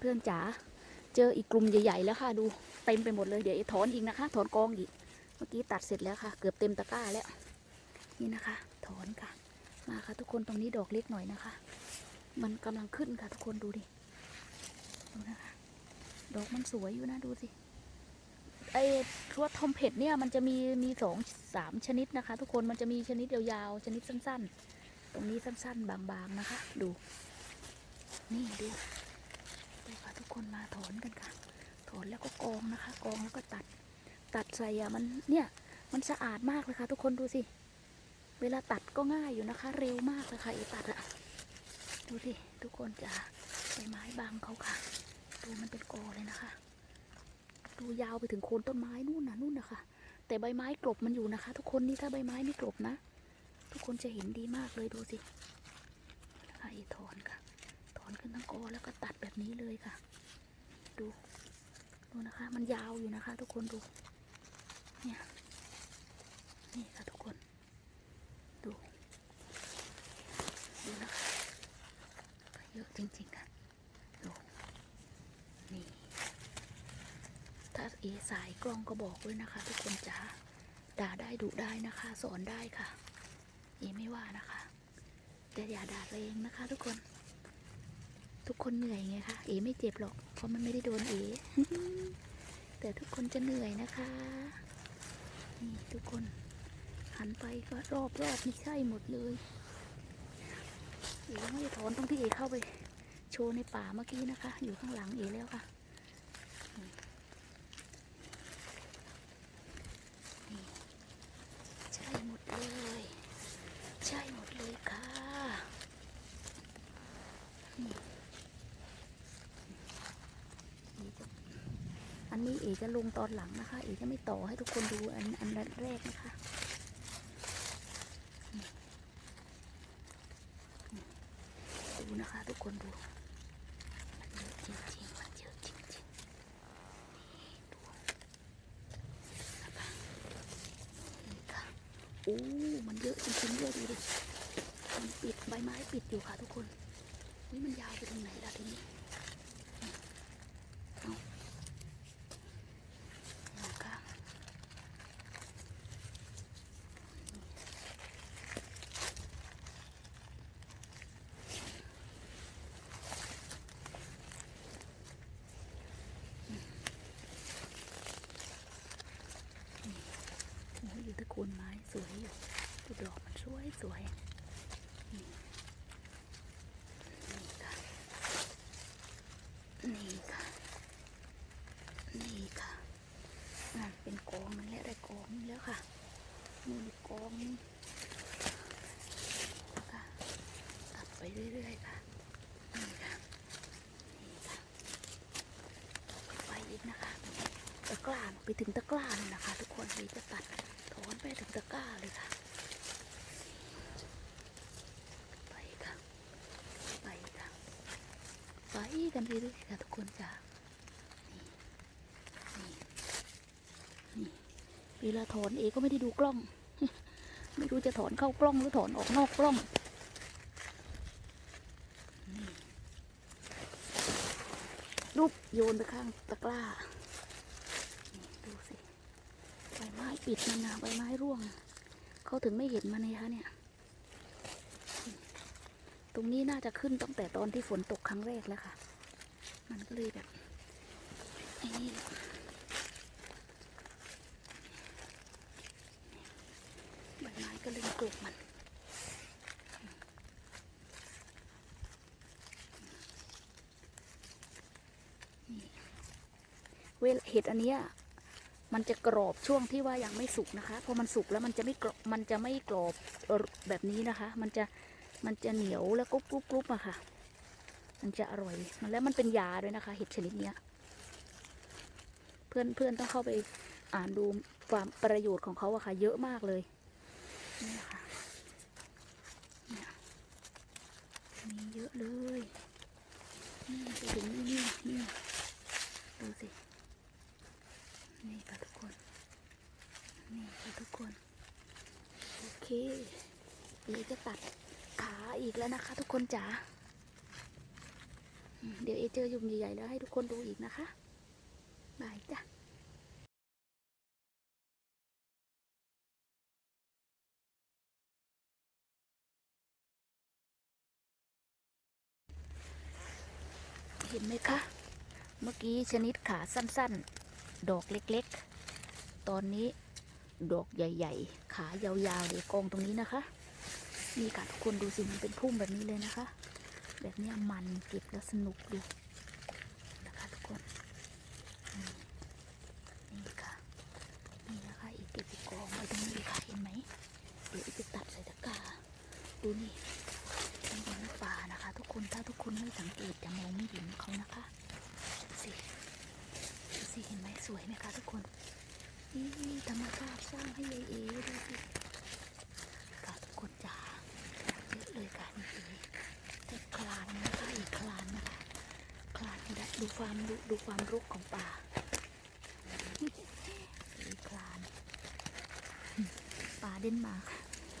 เพื่อนๆจ๋าเจออีกกลุ่มใหญ่ๆแล้วค่ะดูเต็มไปหมดเลยเดี๋ยวถอนอีกนะคะ ถอนกองอีก เมื่อกี้ตัดเสร็จแล้วค่ะ เกือบเต็มตะกร้าแล้ว นี่นะคะ ถอนค่ะ มาค่ะทุกคนตรงนี้ดอกเล็กหน่อยนะคะ มันกำลังขึ้นค่ะ ทุกคนดูดิดูนะคะ ดอกมันสวยอยู่นะดูสิไอ้ทั่วทอมเผ็ดเนี่ยมันจะมีมีสองสามชนิดนะคะ ทุกคนมันจะมีชนิดยาวๆชนิดสั้น ๆ ตรงนี้สั้น ๆ บางๆนะคะ ดู นี่ดู คนมาถอนกันค่ะ ถอนแล้วก็กองนะคะ กองแล้วก็ตัด ตัดใส่อะมันเนี่ย มันสะอาดมากเลยค่ะ ทุกคนดูสิ เวลาตัดก็ง่ายอยู่นะคะ เร็วมากเลยค่ะไอ้ตัดอะดูสิทุกคนจะใบไม้บางเขาค่ะ ดูมันเป็นกอเลยนะคะ ดูยาวไปถึงโคนต้นไม้นู่นนะนู่นนะคะ แต่ใบไม้กลบมันอยู่นะคะ ทุกคนนี่ถ้าใบไม้ไม่กลบนะ ทุกคนจะเห็นดีมากเลยดูสิไอ้ถอนค่ะ ถอนขึ้นทั้งกอแล้วก็ตัดแบบนี้เลยค่ะ ดู ดูนะคะ มันยาวอยู่นะคะ ทุกคนดู เนี่ย นี่ค่ะทุกคน ดู ดูนะคะเยอะจริงๆค่ะ ดู นี่ ถ้าเอสายกล้องก็บอกด้วยนะคะ ทุกคนจ๋า ด่าได้ดุได้นะคะ สอนได้ค่ะ เอไม่ว่านะคะแต่อย่าด่าเองนะคะ ทุกคน ทุกคนเหนื่อยไงคะเอ๋ไม่เจ็บหรอก เพราะมันไม่ได้โดนเอ๋แต่ทุกคนจะเหนื่อยนะคะ นี่ทุกคนหันไปก็รอบรอบไม่ใช่หมดเลยเอ๋ไม่ถอนตรงที่เอ๋เข้าไป โชว์ในป่าเมื่อกี้นะคะ อยู่ข้างหลังเอ๋แล้วค่ะนี่นี่ใช่หมดเลย ใช่หมดเลยค่ะนี่เอ๋จะอันนี้เอ๋ จะลงตอนหลังนะคะ เอ๋จะไม่ต่อให้ทุกคนดูอันอันแรกนะคะดูนะคะทุกคนดูมันเยอะจริงๆมันเยอะจริงๆนี่ดูนะคะนี่ค่ะโอ้มันเยอะจริงๆเลยดูดิมันปิดใบไม้ปิดอยู่ค่ะทุกคนนี่มันยาวไปตรงไหนล่ะทีนี้เอาเอาค่ะ โอ้ยอยู่ตะโคนไม้สวยอยู่ดูดอกมันสวยสวยนี่นี่ค่ะ นี่ค่ะ นี่ค่ะนั่นเป็นกองนั่นแหละได้กองนี่แล้วค่ะนี่อีกกองนี่ค่ะตัดไป เรื่อยๆค่ะนี่ค่ะนี่ค่ะไปอีกนะคะตะกร้าไปถึงตะกร้าเลยนะคะ ทุกคนเลยจะตัดถอนไปถึงตะกร้าเลยค่ะไปค่ะไปค่ะไปกันเรื่อยๆค่ะทุกคนจ้ะนี่นี่นี่เวลาถอนเอก็ไม่ได้ดูกล้อง ไม่รู้จะถอนเข้ากล้องหรือถอนออกนอกกล้อง รูปโยนไปข้างตะกร้า ดูสิ ใบไม้ปิดมันนะใบไม้ร่วง เขาถึงไม่เห็นมันเลยคะเนี่ย ตรงนี้น่าจะขึ้นตั้งแต่ตอนที่ฝนตกครั้งแรกแล้วค่ะ มันก็เลยแบบไอ้นี่ใบไม้ก็เลยกลบมัน เวลเห็ดอันเนี้ยมันจะกรอบช่วงที่ว่ายังไม่สุกนะคะ พอมันสุกแล้วมันจะไม่กรอบมันจะไม่กรอบแบบนี้นะคะ มันจะมันจะเหนียวแล้วกรุบกรุบกรุบอะค่ะ มันจะอร่อย มันแล้วมันเป็นยาด้วยนะคะ เห็ดชนิดเนี้ย เพื่อนเพื่อนต้องเข้าไปอ่านดูความประโยชน์ของเขาอะค่ะ เยอะมากเลย นี่ค่ะนี่ยมีเยอะเลย นี่ถึงนี่นี่นี่ดูสิ นี่ค่ะทุกคน นี่ค่ะทุกคน โอ เคเดี๋ยวจะตัดขาอีกแล้วนะคะ ทุกคนจ๋า เดี๋ยวเอเจอยุงใหญ่ๆแล้วให้ทุกคนดูอีกนะคะ บายจ้ะเห็นไหมคะ เมื่อกี้ชนิดขาสั้นๆ ดอกเล็กๆ ตอนนี้ ดอกใหญ่ ๆ ขายาวๆเดี๋ยวกองตรงนี้นะคะนี่ค่ะทุกคนดูสิมันเป็นพุ่มแบบนี้เลยนะคะ แบบนี้มันเก็บแล้วสนุกดูนะคะทุกคนนี่ค่ะนี่นะคะอีกเก็บกองไว้ตรงนี้ค่ะเห็นไหมเดี๋ยวอีกจะตัดใส่ตะกร้าดูนี่เป็นบนน้ำป่านะคะ ทุกคนถ้าทุกคนไม่สังเกตจะมองไม่เห็นเขานะคะสิสิเห็นไหมสวยไหมคะทุกคน นี่ธรรมชาติสร้างให้ยายเอดูสิค่ะทุกคนจ๋าเยอะเลยค่ะนี่แต่คลานนะคะอีกคลานนะคะคลานได้ดูความดูดูความรกของป่าอีกคลาน ป่าเดนมาร์ก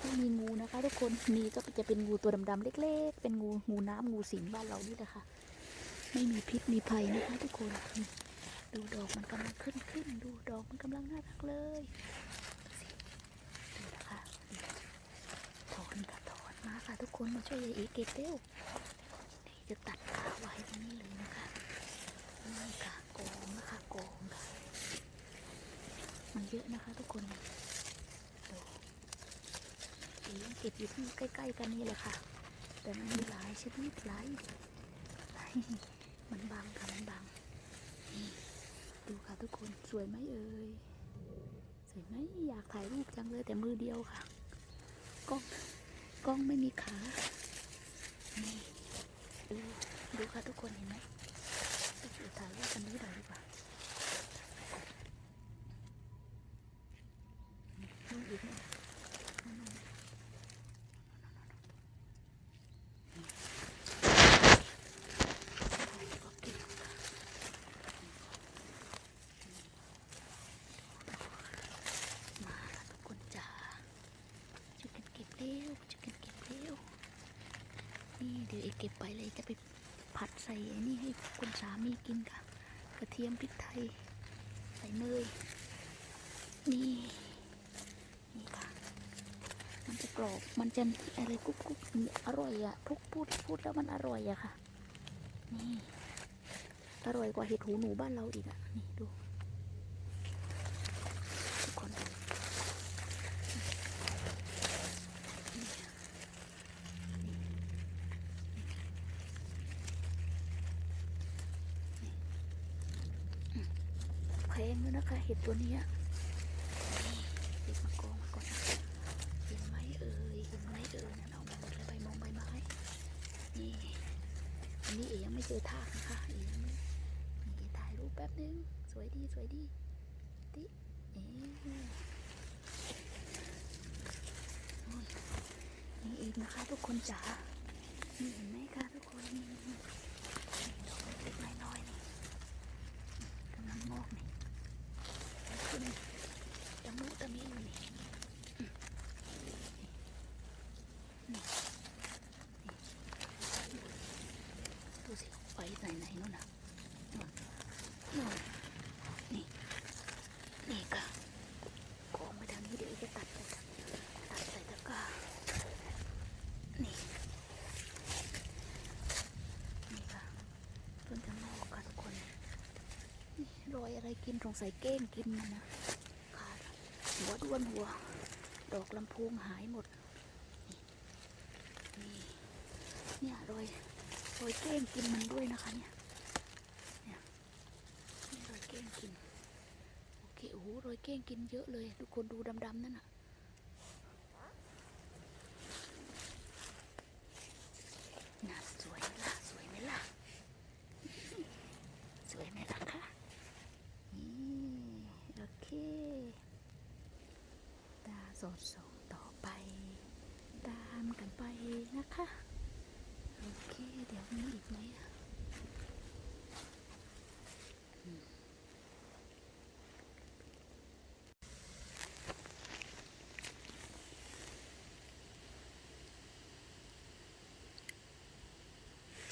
ไม่มีงูนะคะทุกคนมีก็จะเป็นงูตัวดำๆเล็ก ๆ เป็นงูงูน้ำงูสิงบ้านเรานี่แหละค่ะ ไม่มีพิษมีภัยนะคะทุกคน ดูดอกมันกำลังขึ้นขึ้นดูดอกมันกำลังน่ารักเลยดูสิดูนะคะถอนค่ะถอนมาค่ะทุกคนมาช่วยยายเอเก็บเร็วนี่จะตัดขาไว้ตรงนี้เลยนะคะนี่ค่ะกองนะคะกองค่ะมันเยอะนะคะทุกคนดูสียังเก็บอยู่ที่ใกล้ ๆ กันนี่แหละค่ะ แต่มันมีหลายชนิดหลายมันบางค่ะมันบางนี่ ดูค่ะทุกคนสวยไหมเอ่ยสวยไหมอยากถ่ายรูปจังเลยแต่มือเดียวค่ะกล้องกล้องไม่มีขานี่ดูดูค่ะทุกคนเห็นไหมถ่ายรูปกันนี้หน่อยดีกว่านี่อีกนะ ก็เก็บค่ะมาแล้วทุกคนจ๋าช่วยกันเก็บเร็วช่วยกันเก็บเร็ว นี่ เดี๋ยวเอกเก็บไปเลยจะไปผัดใส่ไอ้นี่ให้คุณสามีกินค่ะ กระเทียมพริกไทย ใส่เนยนี่นี่ค่ะ มันจะกรอบมันจะอะไรกุ๊กกุ๊กอร่อยอะทุกพูดพูดแล้วมันอร่อยอะค่ะ นี่อร่อยกว่าเห็ดหูหนูบ้านเราอีกอะนี่ดู ทุกคนแพงด้วยนะคะ เห็ดตัวนี้นี่เก็บมากองมาก่อนนะเห็นไหมเอ่ยเห็นไหมเอ่ยนั่นเอามาหมดเลยใบมองใบไม้นี่อันนี้เอ๋ยังไม่เจอทากนะคะเอ๋ยังไม่นี่ถ่ายรูปแป๊บนึง สวยดีสวยดีติเอ๋นี่เองนะคะทุกคนจ๋านี่เห็นไหมคะทุกคนนี่ดอกเล็กๆน้อยๆนี่กำลังงอกนี่ ขึ้นตะมุตะมิอยู่นี่อืมนี่ดูสิไปไหนไหนนู่นน่ะนู่นนู่นนี่ นี่ค่ะกองมาทางนี้เดี๋ยวจะตัดไปตัดใส่ตะกร้า นี่ นี่ค่ะเพิ่งจะงอกค่ะทุกคน นี่รอยอะไร กินสงสัยเก้งกินมันนะขาดหัวด้วนหัว ดอกลำพูงหายหมด นี่นี่เนี่ยรอยรอยเก้งกินมันด้วยนะคะเนี่ยเนี่ยนี่รอยเก้งกินโอเคโอ้โหรอยเก้งกินเยอะเลยทุกคนดูดำๆนั่นน่ะ ดส่งต่อไป ตามกันไปนะคะ โอเค เดี๋ยวมีอีกไหม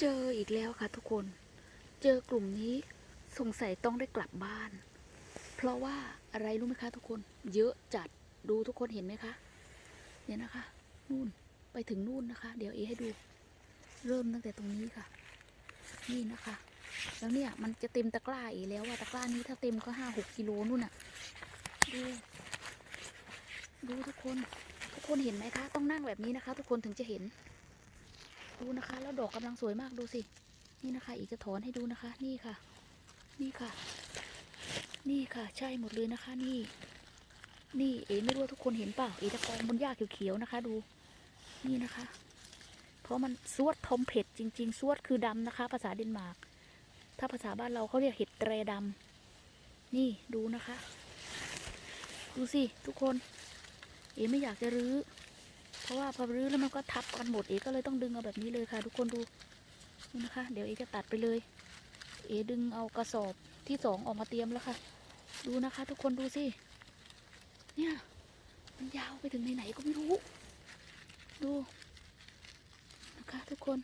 เจออีกแล้วค่ะทุกคน เจอกลุ่มนี้สงสัยต้องได้กลับบ้าน เพราะว่าอะไรรู้ไหมคะทุกคน เยอะจัด ดูทุกคนเห็นไหมคะ เนี่ยนะคะ นู่นไปถึงนู่นนะคะ เดี๋ยวเอให้ดู เริ่มตั้งแต่ตรงนี้ค่ะ นี่นะคะ แล้วเนี่ยมันจะเต็มตะกร้าอีกแล้วว่าตะกร้านี้ถ้าเต็มก็ห้าหกกิโลนู่นน่ะ ดู ดูทุกคน ทุกคนเห็นไหมคะ ต้องนั่งแบบนี้นะคะ ทุกคนถึงจะเห็น ดูนะคะ แล้วดอกกำลังสวยมากดูสิ นี่นะคะ อีกจะถอนให้ดูนะคะ นี่ค่ะ นี่ค่ะ นี่ค่ะ ใช่หมดเลยนะคะ นี่ นี่เอ๋ไม่รู้ว่าทุกคนเห็นเปล่าเอ๋จะกองบนหญ้าเขียวๆนะคะ ดู นี่นะคะ เพราะมันซวดทอมเผ็ดจริงๆซวดคือดำนะคะ ภาษาเดนมาร์กถ้าภาษาบ้านเราเขาเรียกเห็ดแตรดำนี่ดูนะคะ ดูสิทุกคน เอ๋ไม่อยากจะรื้อ เพราะว่าพอรื้อแล้วมันก็ทับกันหมดเอ๋ก็เลยต้องดึงเอาแบบนี้เลยค่ะ ทุกคนดูนี่นะคะ เดี๋ยวเอ๋จะตัดไปเลย เอ๋ดึงเอากระสอบที่สองออกมาเตรียมแล้วค่ะ ดูนะคะ ทุกคนดูสิ เนี่ย มันยาวไปถึงไหนๆก็ไม่รู้ ดูนะคะทุกคน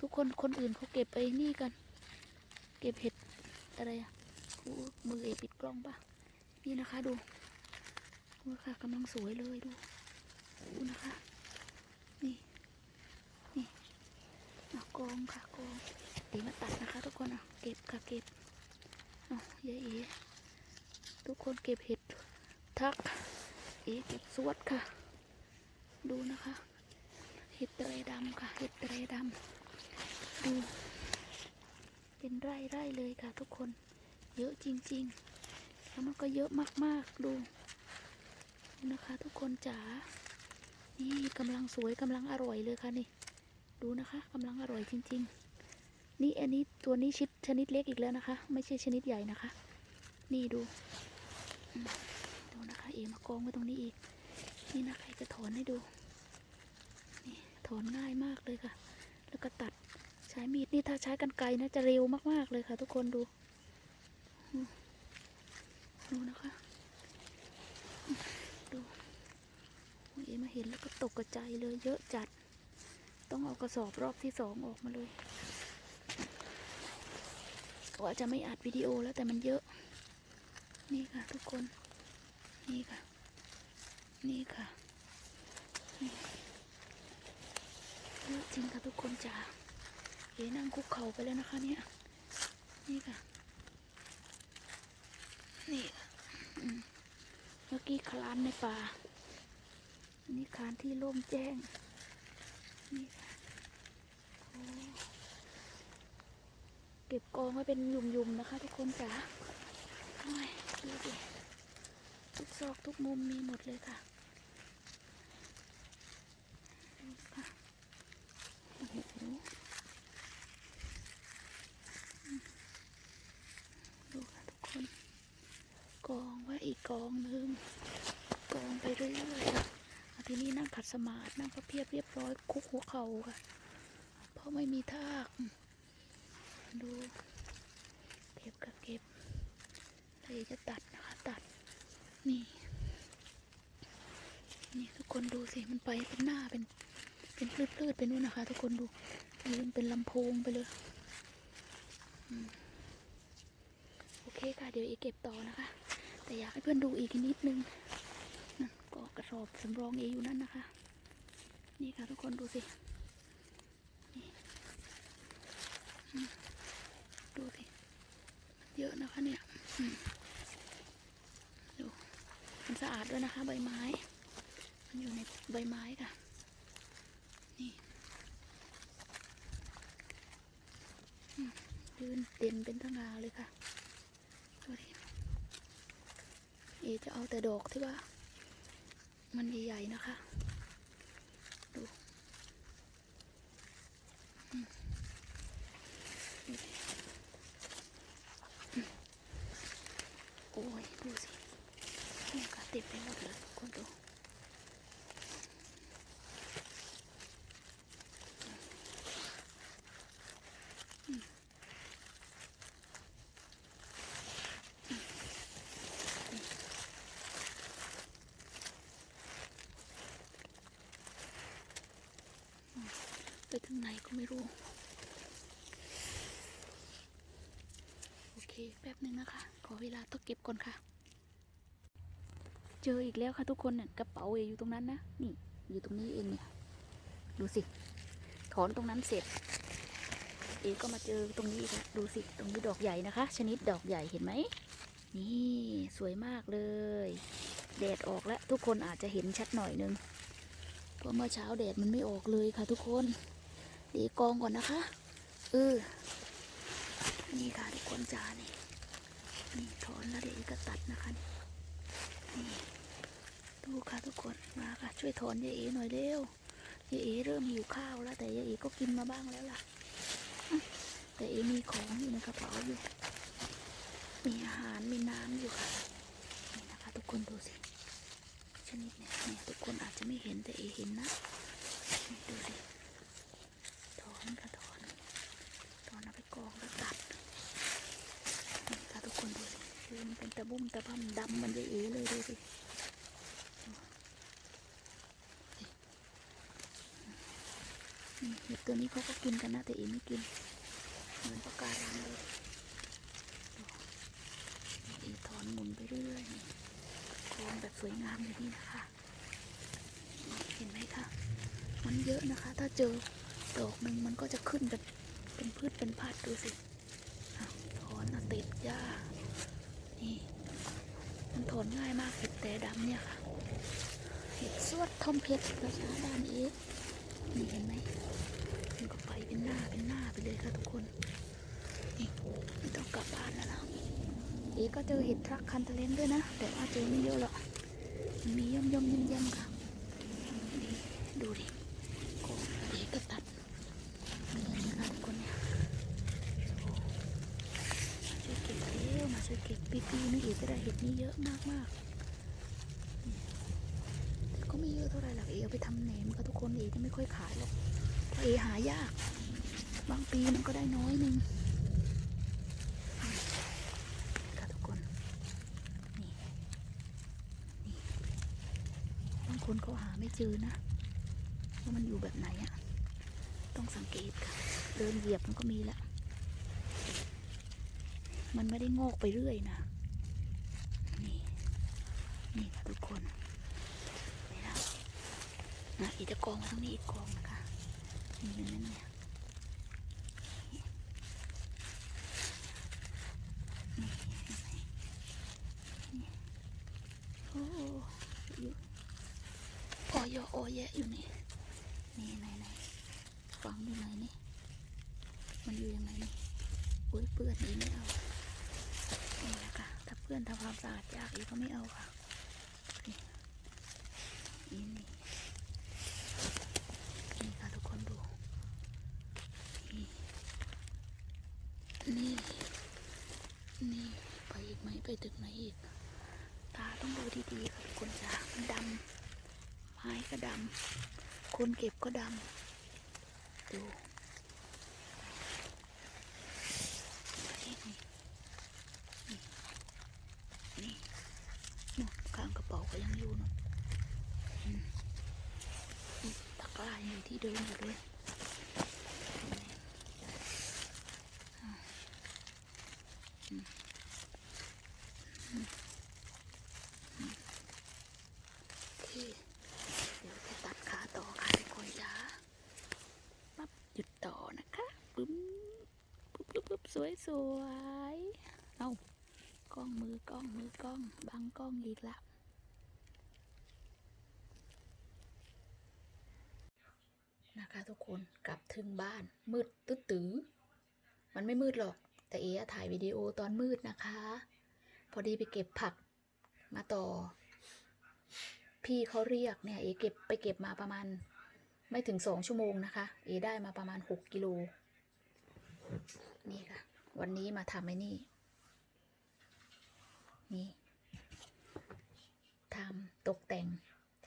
ทุกคนคนอื่นเขาเก็บไปนี่กัน เก็บเห็ดอะไรอะอู้มือเอปิดกล้องปะนี่นะคะดูดูค่ะกำลังสวยเลยดู ดูนะคะ นี่ นี่เอากองค่ะกองเอ๋มาตัดนะคะทุกคนอะ เก็บค่ะเก็บเอายายเอทุกคนเก็บเห็ด ทัก เอเก็บสวดค่ะ ดูนะคะ เห็ดเตยดำค่ะ เห็ดเตยดำดู เป็นไร่ไร่เลยค่ะทุกคน เยอะจริงๆ แล้วมันก็เยอะมากๆ ดู นะคะทุกคนจ๋า นี่กำลังสวยกำลังอร่อยเลยค่ะนี่ ดูนะคะกำลังอร่อยจริง ๆนี่อันนี้ตัวนี้ชิดชนิดเล็กอีกแล้วนะคะ ไม่ใช่ชนิดใหญ่นะคะ นี่ดู อืมดูนะคะเอมากองไว้ตรงนี้อีก นี่นะใครจะถอนให้ดู นี่ถอนง่ายมากเลยค่ะ แล้วก็ตัดใช้มีดนี่ถ้าใช้กันไกรนะจะเร็วมากๆเลยค่ะ ทุกคนดู ดูนะคะ ดูเอมาเห็นแล้วก็ตกกระใจเลยเยอะจัด ต้องเอากระสอบรอบที่สองออกมาเลยว่าจะไม่อัดวิดีโอแล้วแต่มันเยอะ นี่ค่ะทุกคน นี่ค่ะ นี่ค่ะนี่เยอะจริงค่ะทุกคนจ๋าเอ๋นั่งคุกเข่าไปแล้วนะคะเนี่ย นี่ค่ะ นี่ค่ะเมื่อกี้คลานในป่า นี่คลานที่โล่งแจ้ง นี่ค่ะเก็บกองไว้เป็นยุ่มๆนะคะทุกคนจ๋าโอ้ยดูดิ ทุกซอกทุกมุมมีหมดเลยค่ะดูค่ะโอ้โหดูค่ะทุกคน กองไว้อีกกองหนึ่งกองไปเรื่อยๆค่ะทีนี้นั่งขัดสมาธินั่งพระเพียบเรียบร้อย คุกหัวเข่าค่ะ เพราะไม่มีทากดู เก็บกับเก็บเลยจะตัด นี่ นี่ทุกคนดู สิมันไปเป็นหน้าเป็น เป็นพลืดๆไปนู่นนะคะ ทุกคนดูยืนเป็นลำโพงไปเลยโอเคค่ะ เดี๋ยวอีกเก็บต่อนะคะ แต่อยากให้เพื่อนดูอีกนิดนึงนั่นก็กระสอบสำรองเออยู่นั่นนะคะ นี่ค่ะทุกคนดูสิดูสิเยอะนะคะเนี่ยดูมันสะอาดด้วยนะคะ ใบไม้ อยู่ในใบไม้ค่ะ นี่ยืนเด่นเป็นตั้งาเลยค่ะดูดิเอจะเอาแต่ดอกที่ว่า มันใหญ่ๆนะคะ ไหนก็ไม่รู้ โอเค แป๊บหนึ่งนะคะ ขอเวลาต้องเก็บก่อนค่ะ เจออีกแล้วค่ะทุกคนเนี่ยกระเป๋าเออยู่ตรงนั้นนะ นี่ อยู่ตรงนี้เองเนี่ย ดูสิ ถอนตรงนั้นเสร็จ เอก็มาเจอตรงนี้อีกดูสิ ตรงนี้ดอกใหญ่นะคะ ชนิดดอกใหญ่เห็นไหม นี่สวยมากเลย แดดออกแล้วทุกคนอาจจะเห็นชัดหน่อยนึงเพราะเมื่อเช้าแดดมันไม่ออกเลยค่ะทุกคน เดี๋ยวกองก่อนนะคะเออนี่ค่ะทุกคนจานี่นี่ถอนแล้วเดี๋ยวก็ตัดนะคะนี่ดูค่ะทุกคนมาค่ะ ช่วยถอนยายเอ๋หน่อยเร็วยายเอ๋เริ่มหิวข้าวแล้วแต่ยายเอ๋ก็กินมาบ้างแล้วล่ะอะแต่เอ๋มีของอยู่ในกระเป๋าอยู่มีอาหารมีน้ำอยู่ค่ะนี่นะคะ ทุกคนดูสิชนิดเนี่ยเนี่ยทุกคนอาจจะไม่เห็นแต่เอเห็นนะนี่ดูสิ ถอนค่ะถอน ถอนเอาไปกองแล้วตัด นี่ค่ะทุกคนดูสิคือมันเป็น ตะบุ่มตะบั่มดำมันจะเอเลยดูสิเห็ดตัวนี้เขาก็กินกันนะแต่เอไม่กิน เหมือนปากการังเลยเอถอนหมุนไปเรื่อยๆนี่โครงแบบสวยงามอย่างนี้นะคะ เห็นไหมคะ มันเยอะนะคะ ถ้าเจอดอกหนึ่งมันก็จะขึ้นแบบเป็นพืชเป็นพัดดูสิถอนอติดหญ้า อนง่ายมากเห็ดแต่ดำเนี่ยค่ะ เห็ดสวดทอมเพชรภาษาบ้านเอ๊ะนี่เห็นไหมมันก็ไปเป็นหน้าเป็นหน้าไปเลยค่ะทุกคน นี่ไม่ต้องกลับบ้านแล้วนะเอ๊ก็เจอเห็ดทรักคันทะเลนด้วยนะ แต่ว่าเจอไม่เยอะหรอกมันมีย่อมย่อมย่อมย่อมค่ะ ดูดิโกเด็กก็ตัดนี่นะคะทุกคนเนี่ยโอ้มาช่วยเก็บเร็วมาช่วยเก็บปีปีนี่อีกก็ได้เห็ด นี่เยอะมากมากแต่ก็ไม่เยอะเท่าไหรหรอกเอเอาไปทำแหนมค่ะทุกคนเอจะไม่ค่อยขายหรอกเพราะเอหายาก บางปีมันก็ได้น้อยหนึ่งค่ะทุกคนนี่นี่บางคนเขาหาไม่เจอนะว่ามันอยู่แบบไหนอะต้องสังเกตค่ะ เดินเหยียบมันก็มีละมันไม่ได้งอกไปเรื่อยนะ นี่ค่ะทุกคนนี่นะนะอีกจะกองมาตรงนี้อีกกองนะคะนี่อยู่นั่นเนี่ยโอ้ยโอยโอแยะอยู่นี่นี่ไหนไหนฝังอยู่ไหนนี่มันอยู่ยังไงนี่อุ้ยเปื้อนอีไม่เอานี่นะคะถ้าเปื้อนทำความสะอาดยากอีก็ไม่เอาค่ะนี่นี่นี่นี่ค่ะทุกคนดู นี่ นี่ นี่ ไปอี กไหมไปถึงไหนอีก ตาต้องดูดีๆค่ะทุกคนจ้ามันดำไม้ก็ดำคนเก็บก็ดำดูนี่นี่นี่นู่นข้างกระเป๋าก็ยังอยู่นู่นตะกร้าอยู่ที่เดิมอยู่เลยเห็นไหมอ่าอืมอืมอืมโอเค เดี๋ยวจะตัดขาต่อค่ะทุกคนจ้าปั๊บหยุดต่อนะคะปึ้มปุ๊บปุ๊บปุ๊บส วยสวยๆเอากล้องมือกล้องมือกล้องบังกล้องอีกละนะคะทุกคนกลับถึงบ้านมืดตึ๊ดตื้อมันไม่มืดหรอก แต่เอ๋ถ่ายวิดีโอตอนมืดนะคะ พอดีไปเก็บผักมาต่อ พี่เขาเรียกเนี่ยเอเก็บไปเก็บมาประมาณ ไม่ถึงสองชั่วโมงนะคะ เอได้มาประมาณหกกิโลนี่ค่ะ วันนี้มาทำไอ้นี่ นี่ทำตกแต่ง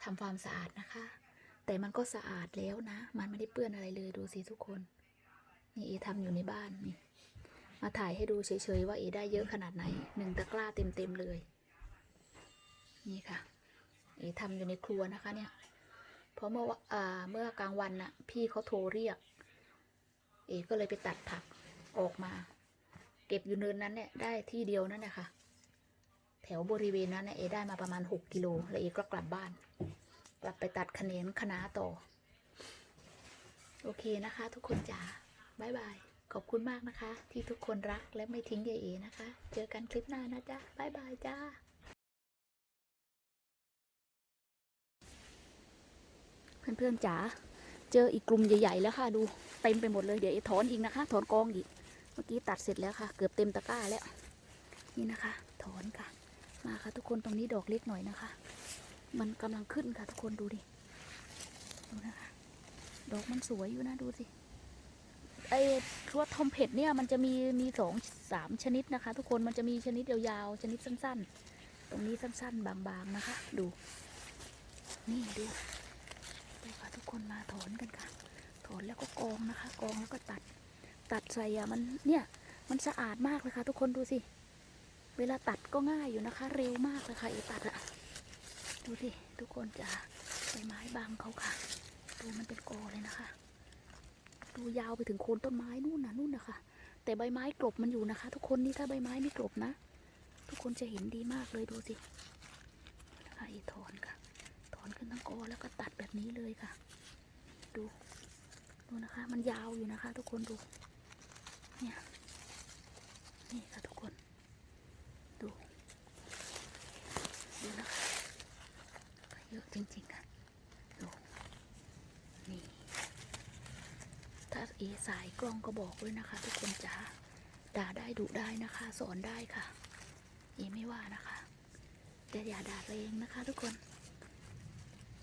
ทำความสะอาดนะคะ แต่มันก็สะอาดแล้วนะ มันไม่ได้เปื้อนอะไรเลยดูสิทุกคน นี่เอทำอยู่ในบ้านนี่ มาถ่ายให้ดูเฉยๆว่าเอได้เยอะขนาดไหนหนึ่งตะกร้าเต็มๆเลย นี่ค่ะ เอทำอยู่ในครัวนะคะเนี่ยเพราะเมื่อว่าเมื่อกลางวันน่ะ พี่เขาโทรเรียก เอก็เลยไปตัดผักออกมา เก็บอยู่เนินนั้นเนี่ยได้ที่เดียวนั่นแหละค่ะ แถวบริเวณนั้นเนี่ยเอได้มาประมาณหกกิโลแล้วเอก็กลับบ้าน กลับไปตัดคะแนนคณะต่อ โอเคนะคะ ทุกคนจ๋าบายบายขอบคุณมากนะคะ ที่ทุกคนรักและไม่ทิ้งยายเอนะคะ เจอกันคลิปหน้านะจ๊ะบายบายจ้าเพื่อนๆจ๋าเจออีกกลุ่มใหญ่ ๆ แล้วค่ะ ดูเต็มไปหมดเลย เดี๋ยวเอถอนอีกนะคะ ถอนกองอีก มื่อกี้ตัดเสร็จแล้วค่ะ เกือบเต็มตะกร้าแล้ว นี่นะคะ ถอนค่ะ มาค่ะทุกคนตรงนี้ดอกเล็กหน่อยนะคะ มันกำลังขึ้นค่ะทุกคนดูดิ ดูนะคะ ดอกมันสวยอยู่นะดูสิ ไอ้ทั่วทอมเผ็ดเนี่ยมันจะมีมีสองสามชนิดนะคะ ทุกคนมันจะมีชนิดยาวๆ ชนิดสั้น ๆ ตรงนี้สั้น ๆ บางๆนะคะ ดู นี่ดูดูค่ะทุกคนมาถอนกันค่ะถอนแล้วก็กองนะคะ กองแล้วก็ตัด ตัดใส่อะมันเนี่ยมันสะอาดมากเลยค่ะ ทุกคนดูสิ เวลาตัดก็ง่ายอยู่นะคะ เร็วมากเลยค่ะไอ้ตัดอะดูสิทุกคนจะใบไม้บางเขาค่ะ ดูมันเป็นกอเลยนะคะ ดูยาวไปถึงโคนต้นไม้นู่นนะนู่นนะคะ แต่ใบไม้กลบมันอยู่นะคะ ทุกคนนี่ถ้าใบไม้ไม่กลบนะ ทุกคนจะเห็นดีมากเลยดูสินะคะไอ้ถอนค่ะ ถอนขึ้นทั้งกอแล้วก็ตัดแบบนี้เลยค่ะ ดูดูนะคะ มันยาวอยู่นะคะ ทุกคนดู เนี่ย นี่ค่ะทุกคน ดู ดูนะคะเยอะจริงๆค่ะ ดู นี่ ถ้าเอ สายกล้องก็บอกด้วยนะคะ ทุกคนจ๋าด่าได้ดุได้นะคะ สอนได้ค่ะเอไม่ว่านะคะ แต่อย่าด่าตัวเองนะคะ ทุกคน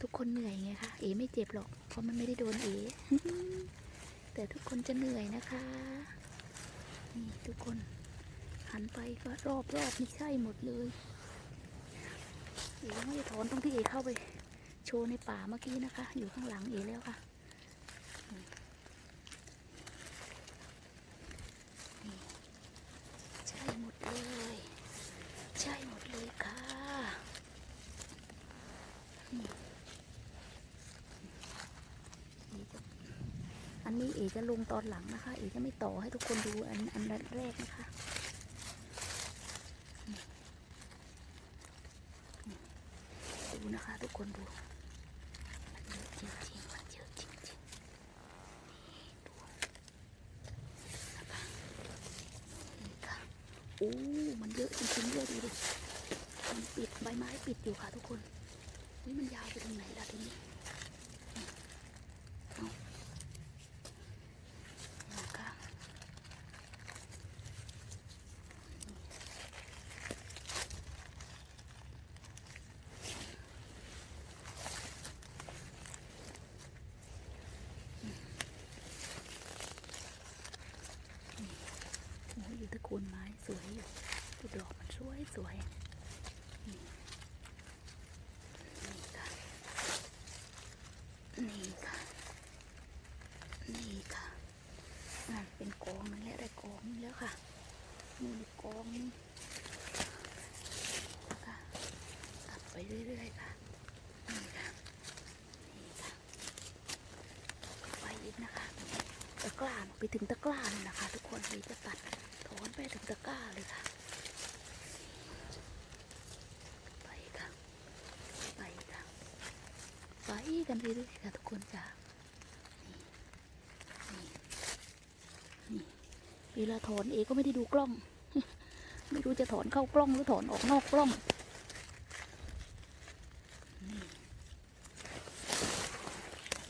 ทุกคนเหนื่อยไงคะเอไม่เจ็บหรอก เพราะมันไม่ได้โดนเอแต่ทุกคนจะเหนื่อยนะคะนี่ทุกคนหันไปก็รอบรอบนี่ใช่หมดเลยเอ๋ไม่ได้ถอนตรงที่เอเข้าไป โชว์ในป่าเมื่อกี้นะคะ อยู่ข้างหลังเอแล้วค่ะนี่ใช่หมดเลย ใช่หมดเลยค่ะนี่เอ๋จะอั นี้เอจะลงตอนหลังนะคะ เอจะไม่ต่อให้ทุกคนดูอันอันแรกนะคะดูนะคะทุกคนดู มันเยอะจริงๆ มันเยอะจริงๆ นี่ดูนะคะนี่ค่ะโอ้มันเยอะจริงๆเลยดูดิ มันปิดใบไม้ปิดอยู่ค่ะทุกคนนี่มันยาวไปถึงไหนล่ะทีนี้เอานะคะโอ้ยอยู่ตะโคนไม้สวยอยู่ดูดอกมันสวยสวยนี่นี่ค่ะ นี่ค่ะ นี่ค่ะนั่นเป็นกองนั่นแหละได้กองนึงแล้วค่ะนี่อีกกองนึงนะ คะตัดไปเรื่อยๆค่ะ นี่ค่ะ นี่ค่ะไปอีกนะคะ ตะกร้าไปถึงตะกร้านั่นะคะ ทุกคนเลยจะตัดถอนไปถึงตะกร้าเลยค่ะ ไปค่ะ ไปค่ะ ไปกันเรื่อยๆค่ะทุกคนจ้านี่ นี่เวลาถอนเอก็ไม่ได้ดูกล้อง ไม่รู้จะถอนเข้ากล้องหรือถอนออกนอกกล้องนี่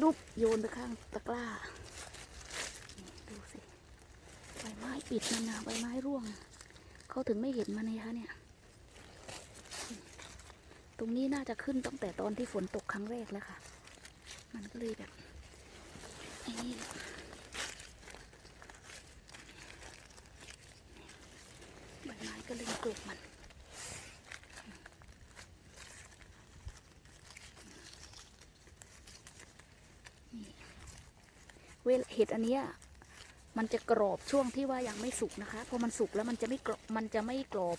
รูปโยนไปข้างตะกร้า ดูสิใบไม้ปิดมันนะใบไม้ร่วง เขาถึงไม่เห็นมันเลยคะเนี่ย ตรงนี้น่าจะขึ้นตั้งแต่ตอนที่ฝนตกครั้งแรกแล้วค่ะ มันก็เลยแบบไอ้นี่แหละใบไม้ก็เลยกลบมัน นี่ เวลเห็ดอันเนี้ยมันจะกรอบช่วงที่ว่ายังไม่สุกนะคะ พอมันสุกแล้วมันจะไม่กรอบมันจะไม่กรอบ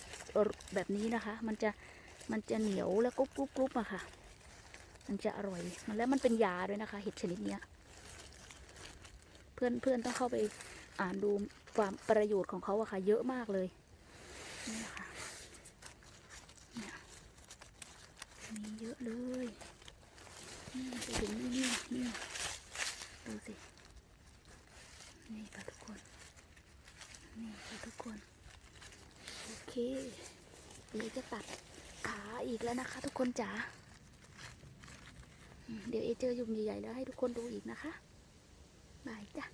แบบนี้นะคะ มันจะมันจะเหนียวแล้วก็กรุบกรุบอะค่ะ มันจะอร่อยมันแล้วมันเป็นยาด้วยนะคะ เห็ดชนิดเนี้ย เพื่อนเพื่อนต้องเข้าไปอ่านดูความประโยชน์ของเขาอะค่ะ เยอะมากเลยนี่นะคะเนี่ยมีเยอะเลยนี่ถึงนี่นี่ดูสิ นี่ค่ะทุกคน นี่ค่ะทุกคน โอเคเดี๋ยวจะตัดขาอีกแล้วนะคะ ทุกคนจ๋า เดี๋ยวเอเจอยุงใหญ่ๆแล้วให้ทุกคนดูอีกนะคะบายจ้ะ